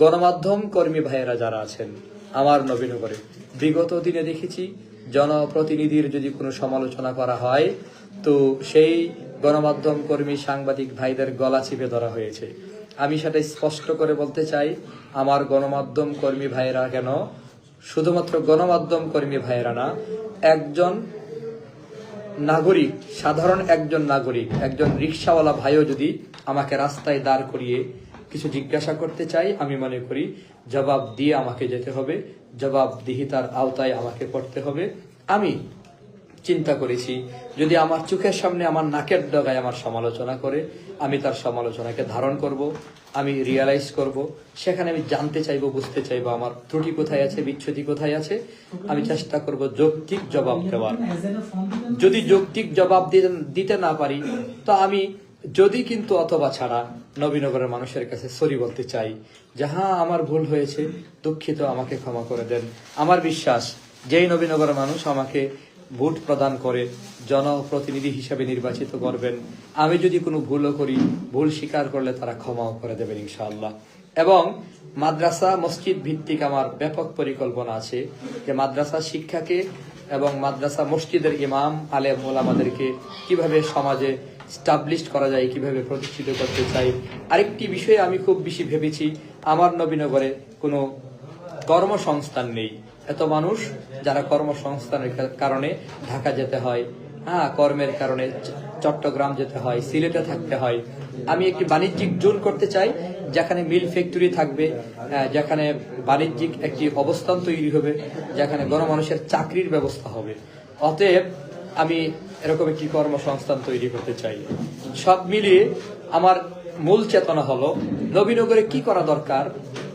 গণমাধ্যম কর্মী ভাইয়েরা যারা আছেন, আমার নবীনগরে বিগত দিনে দেখেছি, জনপ্রতিনিধির যদি কোনো সমালোচনা করা হয়, তো সেই গণমাধ্যম কর্মী সাংবাদিক ভাইদের গলা চিপে ধরা হয়েছে। আমি সেটা স্পষ্ট করে বলতে চাই, আমার গণমাধ্যম কর্মী ভাইয়েরা কেন, শুধুমাত্র গণমাধ্যম কর্মী ভাইয়েরা না, একজন নাগরিক, সাধারণ একজন নাগরিক, একজন রিক্সাওয়ালা ভাইও যদি আমাকে রাস্তায় দাঁড় করিয়ে কিছু জিজ্ঞাসা করতে চাই, আমি মনে করি জবাব দিয়ে আমাকে যেতে হবে জবাবদিহিতার আওতায় আমাকে পড়তে হবে। আমি চিন্তা করেছি, যদি আমার চোখের সামনে আমার নাকের ডগায় আমার সমালোচনা করে, আমি তার সমালোচনাকে ধারণ করব, আমি রিয়ালাইজ করব, সেখানে আমি জানতে চাইব, বুঝতে চাইব আমার ত্রুটি কোথায় আছে, বিচ্ছুতি কোথায় আছে। আমি চেষ্টা করব যৌক্তিক জবাব দেওয়ার। যদি যৌক্তিক জবাব দিতে দিতে না পারি, তো আমি যদি কিন্তু অথবা ছাড়া নবীনগরের মানুষের কাছে সরি বলতে চাই। যে হ্যাঁ আমার ভুল হয়েছে, দুঃখিত, আমাকে ক্ষমা করে দেন। আমার বিশ্বাস, যেই নবীনগরের মানুষ আমাকে ভোট প্রদান করে, জনপ্রতিনিধি হিসাবে নির্বাচিত করবেন। আমি যদি কোনো ভুলও করি, ভুল স্বীকার করলে তারা ক্ষমাও করে দেবেন ইনশাআল্লাহ। এবং মাদ্রাসা মসজিদ ভিত্তিক আমার ব্যাপক পরিকল্পনা আছে যে মাদ্রাসা শিক্ষাকে এবং মাদ্রাসা মসজিদের ইমাম, আলেম, ওলামাদেরকে কীভাবে সমাজে স্টাবলিশ করা যায়, কীভাবে প্রতিষ্ঠিত করতে চাই। আরেকটি বিষয়ে আমি খুব বেশি ভেবেছি, আমার নবীনগরে কোনো কর্মসংস্থান নেই। এত মানুষ যারা কর্মসংস্থানের কারণে ঢাকা যেতে হয় হ্যাঁ কর্মের কারণে চট্টগ্রাম যেতে হয়, সিলেটে থাকতে হয়। আমি একটি বাণিজ্যিক জোন করতে চাই, যেখানে মিল ফ্যাক্টরি থাকবে যেখানে বাণিজ্যিক একটি অবস্থান তৈরি হবে, যেখানে গণমানুষের চাকরির ব্যবস্থা হবে। অতএব আমি এরকম একটি কর্মসংস্থান তৈরি করতে চাই। সব মিলিয়ে আমার মূল চেতনা হলো নবীনগরে কি করা দরকার,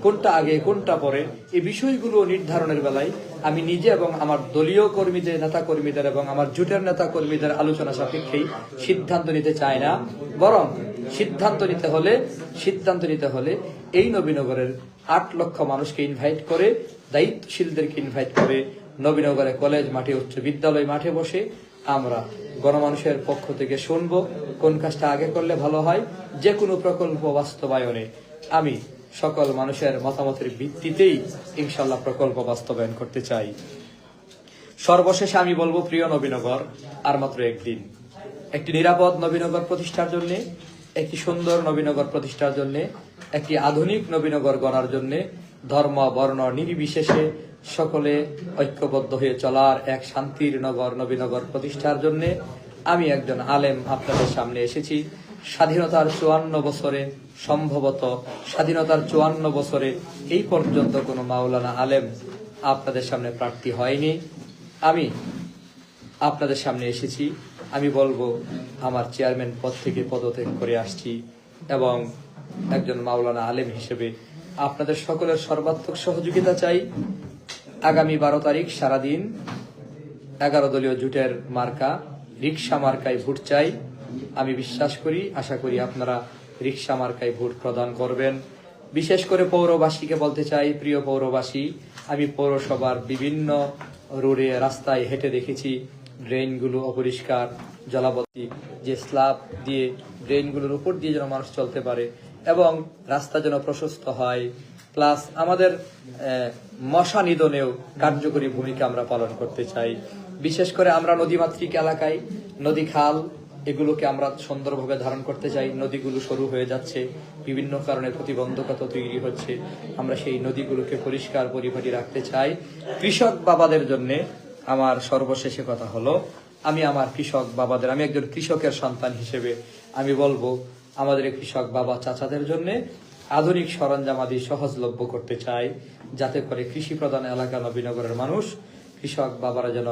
কোনটা আগে, কোনটা পরে, এই বিষয়গুলো নির্ধারণের বেলায় আমি নিজে এবং আমার দলীয় কর্মীদের নেতা কর্মীদের এবং আমার জোটের নেতা কর্মীদের আলোচনা সাপেক্ষেই সিদ্ধান্ত নিতে চাই না। বরং সিদ্ধান্ত নিতে হলে, সিদ্ধান্ত নিতে হলে এই নবীনগরের আট লক্ষ মানুষকে ইনভাইট করে, দায়িত্বশীলদেরকে ইনভাইট করে নবীনগরে কলেজ মাঠে, উচ্চ বিদ্যালয় মাঠে বসে আমরা গণমানুষের পক্ষ থেকে শুনব, কোন কাজটা আগে করলে ভালো হয় যে কোনো প্রকল্প বাস্তবায়নে। আমি সকল মানুষের মতামতের ভিত্তিতেই ইনশাল্লাহ প্রকল্প বাস্তবায়ন করতে চাই। সর্বশেষে আমি বলব, প্রিয় নবীনগর, আর মাত্র একদিন। একটি নিরাপদ নবীনগর প্রতিষ্ঠার জন্য, একটি সুন্দর নবীনগর প্রতিষ্ঠার জন্য, একটি আধুনিক নবীনগর গড়ার জন্য ধর্ম, বর্ণ, নির্বিশেষে সকলে ঐক্যবদ্ধ হয়ে চলার এক শান্তির নগর, নবীনগর প্রতিষ্ঠার জন্য আমি একজন আলেম আপনাদের সামনে এসেছি। স্বাধীনতার চুয়ান্ন বছরে, সম্ভবত স্বাধীনতার চুয়ান্ন বছরে এই পর্যন্ত কোনো মাওলানা আলেম আপনাদের সামনে প্রার্থী হয়নি। আমি আপনাদের সামনে এসেছি। আমি বলব, আমার চেয়ারম্যান পদ থেকে পদত্যাগ করে আসছি এবং একজন মাওলানা আলেম হিসেবে আপনাদের সকলের সর্বাত্মক সহযোগিতা চাই। আগামী বারো তারিখ সারাদিন এগারো দলীয় জুটের মার্কা রিক্সা মার্কায় ভোট চাই। আমি বিশ্বাস করি, আশা করি আপনারা রিক্সা মার্কায় ভোট প্রদান করবেন। বিশেষ করে পৌরবাসীকে বলতে চাই, প্রিয় পৌরবাসী, আমি পৌরসভার বিভিন্ন রোডে রাস্তায় হেঁটে দেখেছি, ড্রেনগুলো অপরিষ্কার জলাবতী যে স্ল্যাব দিয়ে ড্রেনগুলোর উপর দিয়ে যেন মানুষ চলতে পারে এবং রাস্তা যেন প্রশস্ত হয়, প্লাস আমাদের মশা নিধনেও কার্যকরী ভূমিকা আমরা পালন করতে চাই। বিশেষ করে আমরা নদীমাতৃক এলাকায় নদী খাল এগুলোকে আমরা সুন্দরভাবে ধারণ করতে চাই। নদীগুলো সরু হয়ে যাচ্ছে, বিভিন্ন কারণে প্রতিবন্ধকতা তৈরি হচ্ছে। আমরা সেই নদীগুলোকে পরিষ্কার পরিপাটি রাখতে চাই। কৃষক বাবাদের জন্য আমার সর্বশেষে কথা হলো, আমি আমার কৃষক বাবাদের, আমি একজন কৃষকের সন্তান হিসেবে আমি বলব আমাদের কৃষক বাবা চাচাদের জন্য আধুনিক সরঞ্জামাদি সহজলভ্য করতে চাই, যাতে করে কৃষি প্রধান এলাকা নবীনগরের মানুষ কৃষক বাবারা যেন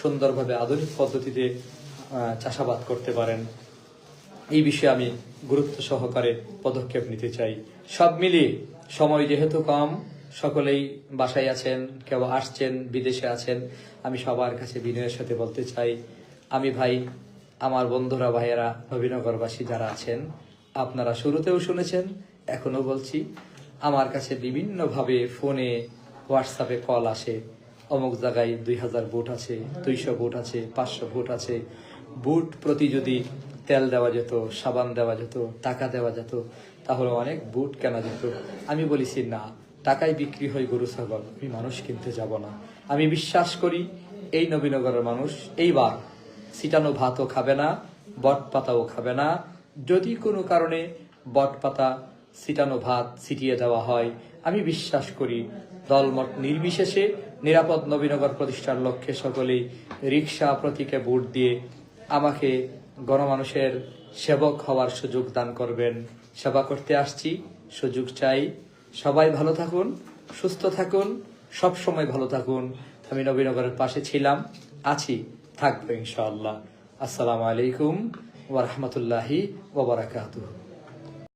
সুন্দরভাবে আধুনিক পদ্ধতিতে চাষাবাদ করতে পারেন। এই বিষয়ে আমি গুরুত্ব সহকারে পদক্ষেপ নিতে চাই। সব মিলিয়ে সময় যেহেতু কম, সকলেই বাসায় আছেন, কেউ আসছেন, বিদেশে আছেন, আমি সবার কাছে বিনয়ের সাথে বলতে চাই, আমি ভাই আমার বন্ধুরা, ভাইয়েরা নবীনগরবাসী যারা আছেন, আপনারা শুরুতেও শুনেছেন এখনও বলছি, আমার কাছে বিভিন্নভাবে ফোনে, হোয়াটসঅ্যাপে কল আসে। অমুক জায়গায় দুই হাজার বুট আছে, দুইশো বুট আছে, পাঁচশো বুট আছে। বুট প্রতি যদি তেল দেওয়া যেত, সাবান দেওয়া যেত, টাকা দেওয়া যেত, তাহলে অনেক বুট কেনা যেত। আমি বলেছি, না, টাকায় বিক্রি হয় গরু, ছাগল, আমি মানুষ কিনতে যাব না। আমি বিশ্বাস করি, এই নবীনগরের মানুষ, এইবার ছিটানো ভাতও খাবে না, বট পাতাও খাবে না। যদি কোনো কারণে বট পাতা, ছিটানো ভাত ছিটিয়ে দেওয়া হয়, আমি বিশ্বাস করি দলমত নির্বিশেষে নিরাপদ নবীনগর প্রতিষ্ঠার লক্ষ্যে সকলেই রিক্সা প্রতীকে ভোট দিয়ে আমাকে গণমানুষের সেবক হওয়ার সুযোগ দান করবেন। সেবা করতে আসছি, সুযোগ চাই। সবাই ভালো থাকুন, সুস্থ থাকুন সব সময় ভালো থাকুন। আমি নবীনগরের পাশে ছিলাম, আছি। থাকব ইনশাআল্লাহ। আসসালামু আলাইকুম ওয়া বারাকাতুহু।